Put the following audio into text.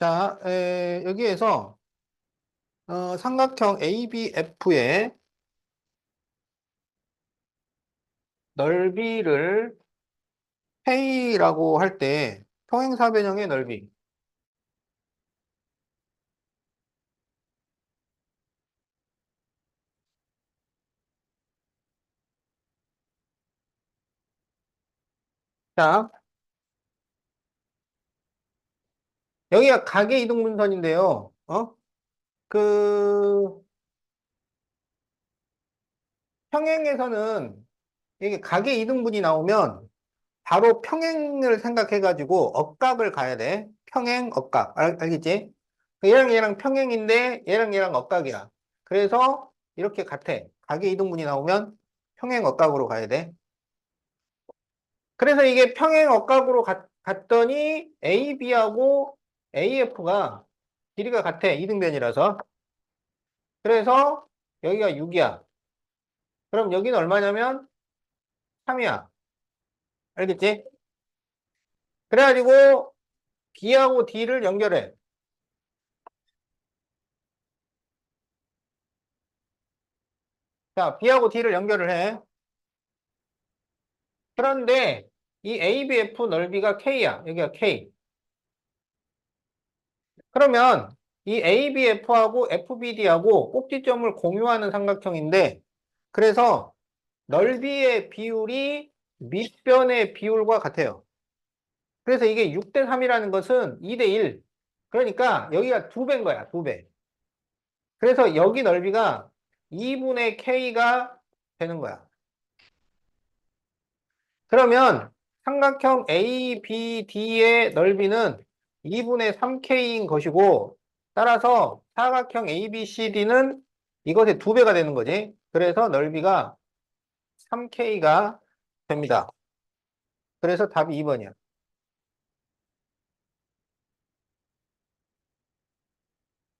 자, 에, 여기에서 어, 삼각형 ABF의 넓이를 K라고 할 때 평행사변형의 넓이. 자, 여기가 가계 이동분선인데요. 어? 그 평행에서는 이게 가계 이등분이 나오면 바로 평행을 생각해가지고 억각을 가야 돼. 평행, 억각. 알, 알겠지? 얘랑 얘랑 평행인데 얘랑 얘랑 억각이야. 그래서 이렇게 같아. 가계 이등분이 나오면 평행 억각으로 가야 돼. 그래서 이게 평행 억각으로 갔, 갔더니 AB하고 AF가 길이가 같아. 이등변이라서. 그래서 여기가 6이야. 그럼 여기는 얼마냐면 3이야. 알겠지? 그래가지고 B하고 D를 연결해. 자, B하고 D를 연결을 해. 그런데 이 ABF 넓이가 K야. 여기가 K. 그러면 이 ABF하고 FBD하고 꼭지점을 공유하는 삼각형인데 그래서 넓이의 비율이 밑변의 비율과 같아요. 그래서 이게 6대 3이라는 것은 2대 1. 그러니까 여기가 두 배인 거야, 두 배. 그래서 여기 넓이가 2분의 K가 되는 거야. 그러면 삼각형 ABD의 넓이는 2분의 3K인 것이고 따라서 사각형 ABCD는 이것의 두 배가 되는 거지. 그래서 넓이가 3K가 됩니다. 그래서 답이 2번이야.